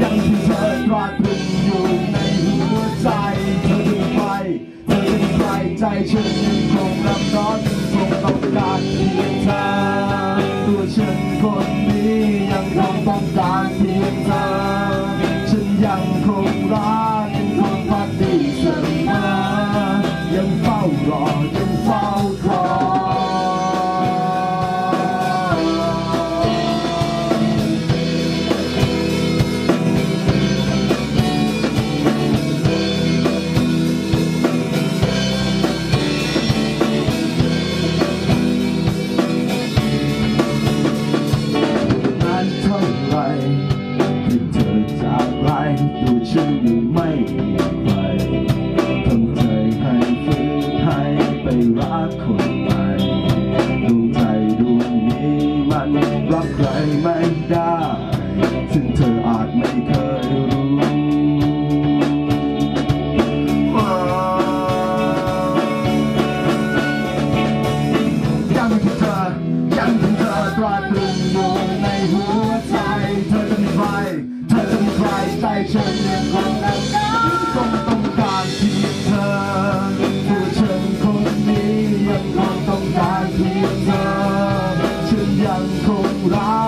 ยังที่เธอตราตรึงอยู่ในหัวใจ เธอเป็นใครเธอเป็นใครใจฉันยังคงรำร้อนยังคงต้องการเพียงเธอตัวฉันคนนี้ยังคงต้องการเพียงเธอฉันยังคงรักยังคงพักดีเสมอยังเฝ้ารอ คนใหม่ดวงใจดวงนี้มันรักใครไม่ได้ ซึ่งเธออาจไม่เคยรู้ยังที่เธอยังที่เธอตราตรึงอยู่ในหัวใจ เธอจะมีใคร เธอจะมีใครใจฉันยังคง ค